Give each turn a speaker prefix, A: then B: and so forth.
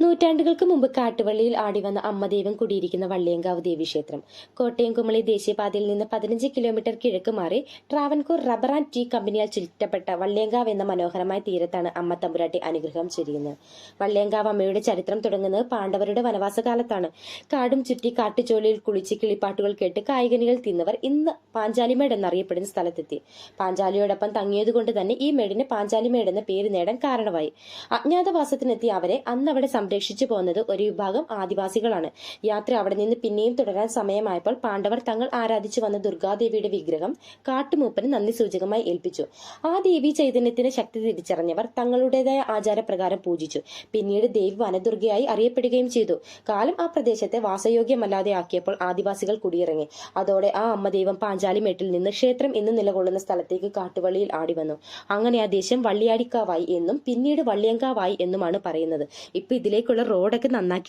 A: നൂറ്റാണ്ടുകൾക്ക് മുമ്പ് കാട്ടുവള്ളിയിൽ ആടിവന്ന അമ്മദൈവം കുടിയിരിക്കുന്ന വള്ളിയങ്കാവ് ദേവീക്ഷേത്രം. കോട്ടയം കുമളി ദേശീയപാതയിൽ നിന്ന് പതിനഞ്ച് കിലോമീറ്റർ കിഴക്ക് മാറി ട്രാവൻകൂർ റബ്ബർ ആൻഡ് ടീ കമ്പനിയാൽ ചുറ്റപ്പെട്ട വള്ളിയങ്കാവ് എന്ന മനോഹരമായ തീരത്താണ് അമ്മ തമ്പുരാട്ടി അനുഗ്രഹം ചൊരിയുന്നത്. വള്ളിയങ്കാവ് അമ്മയുടെ ചരിത്രം തുടങ്ങുന്നത് പാണ്ഡവരുടെ വനവാസകാലത്താണ്. കാടും ചുറ്റി കാട്ടുചോലയിൽ കുളിച്ച് കിളിപ്പാട്ടുകൾ കേട്ട് കായികനികൾ തിന്നവർ ഇന്ന് പാഞ്ചാലിമേട് എന്നറിയപ്പെടുന്ന സ്ഥലത്തെത്തി. പാഞ്ചാലിയോടൊപ്പം തങ്ങിയതുകൊണ്ട് തന്നെ ഈ മേടിന് പാഞ്ചാലിമേട് എന്ന പേര് നേടാൻ കാരണമായി. അജ്ഞാതവാസത്തിനെത്തിയ അവരെ അന്ന് അവിടെ സംരക്ഷിച്ചു പോകുന്നത് ഒരു വിഭാഗം ആദിവാസികളാണ്. യാത്ര അവിടെ നിന്ന് പിന്നെയും തുടരാൻ സമയമായപ്പോൾ പാണ്ഡവർ തങ്ങൾ ആരാധിച്ചു വന്ന ദുർഗാദേവിയുടെ വിഗ്രഹം കാട്ടുമൂപ്പന് നന്ദി സൂചകമായി ഏൽപ്പിച്ചു. ആ ദേവി ചൈതന്യത്തിന്റെ ശക്തി തിരിച്ചറിഞ്ഞവർ തങ്ങളുടേതായ ആചാരപ്രകാരം പൂജിച്ചു. പിന്നീട് ദേവി വനദുർഗയായി അറിയപ്പെടുകയും ചെയ്തു. കാലം ആ പ്രദേശത്തെ വാസയോഗ്യമല്ലാതെ ആക്കിയപ്പോൾ ആദിവാസികൾ കുടിയിറങ്ങി. അതോടെ ആ അമ്മ ദൈവം പാഞ്ചാലിമേട്ടിൽ നിന്ന് ക്ഷേത്രം ഇന്ന് നിലകൊള്ളുന്ന സ്ഥലത്തേക്ക് കാട്ടുവള്ളിയിൽ ആടി വന്നു അങ്ങനെ ആ ദേശം വള്ളിയാടിക്കാവായി എന്നും പിന്നീട് വള്ളിയങ്കാവായി എന്നുമാണ് പറയുന്നത്. ഇപ്പൊ ഇതിലേക്കുള്ള റോഡൊക്കെ നന്നാക്കി